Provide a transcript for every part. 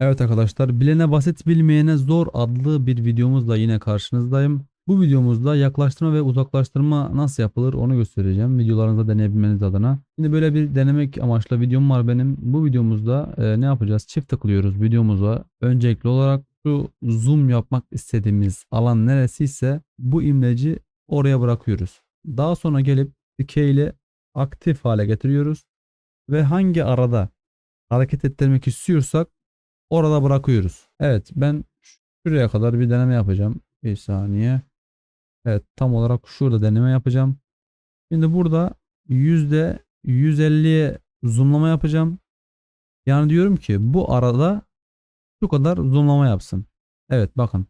Evet arkadaşlar bilene basit bilmeyene zor adlı bir videomuzla yine karşınızdayım. Bu videomuzda yaklaştırma ve uzaklaştırma nasıl yapılır onu göstereceğim. Videolarınızda deneyebilmeniz adına. Şimdi böyle bir denemek amaçlı videom var benim. Bu videomuzda e, ne yapacağız? Çift tıklıyoruz videomuza. Öncelikli olarak şu zoom yapmak istediğimiz alan neresiyse bu imleci oraya bırakıyoruz. Daha sonra gelip dikey ile aktif hale getiriyoruz. Ve hangi arada hareket ettirmek istiyorsak orada bırakıyoruz. Evet ben şuraya kadar bir deneme yapacağım. Bir saniye. Evet tam olarak şurada deneme yapacağım. Şimdi burada yüzde 150'ye zoomlama yapacağım. Yani diyorum ki bu arada şu kadar zoomlama yapsın. Evet bakın.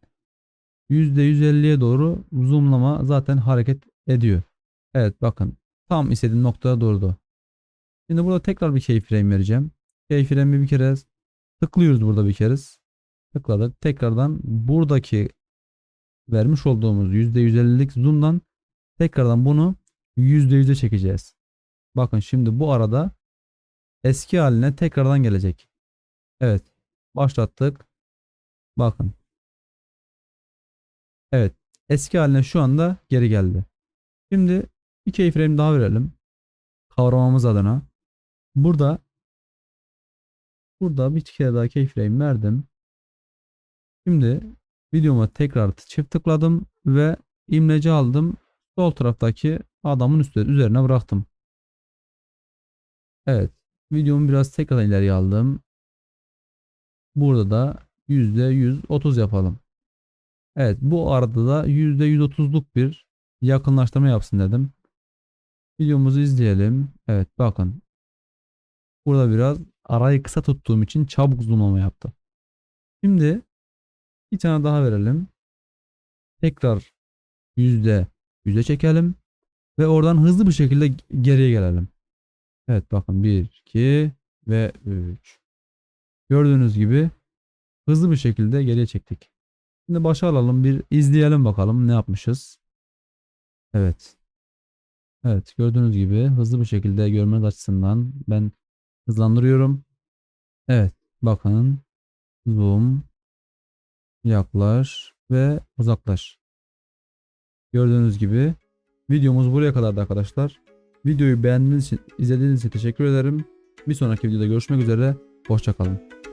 %150'ye doğru zoomlama zaten hareket ediyor. Evet bakın. Tam istediğim noktada durdu. Şimdi burada tekrar bir keyframe vereceğim. Keyframe'i bir kere tıklıyoruz burada bir kere. Tıkladık. Tekrardan buradaki vermiş olduğumuz %150'lik zoom'dan tekrardan bunu %100'e çekeceğiz. Bakın şimdi bu arada eski haline tekrardan gelecek. Evet. Başlattık. Bakın. Evet. Eski haline şu anda geri geldi. Şimdi bir keyframe daha verelim. Kavramamız adına. Burada burada bir kere daha keyframe verdim. Şimdi videoma tekrar çift tıkladım ve imleci aldım. Sol taraftaki adamın üstü, üzerine bıraktım. Evet. Videomu biraz tekrar ileriye aldım. Burada da %130 yapalım. Evet bu arada da %130'luk bir yakınlaştırma yapsın dedim. Videomuzu izleyelim. Evet bakın. Burada biraz arayı kısa tuttuğum için çabuk zoomlama yaptı. Şimdi bir tane daha verelim. Tekrar yüzde yüze çekelim. Ve oradan hızlı bir şekilde geriye gelelim. Evet bakın 1, 2 ve 3. Gördüğünüz gibi hızlı bir şekilde geriye çektik. Şimdi başa alalım bir izleyelim bakalım ne yapmışız. Evet. Evet gördüğünüz gibi hızlı bir şekilde görmeniz açısından ben hızlandırıyorum. Evet bakın zoom yaklaş ve uzaklaş. Gördüğünüz gibi videomuz buraya kadardı arkadaşlar. Videoyu beğendiğiniz için, izlediğiniz için teşekkür ederim. Bir sonraki videoda görüşmek üzere. Hoşçakalın.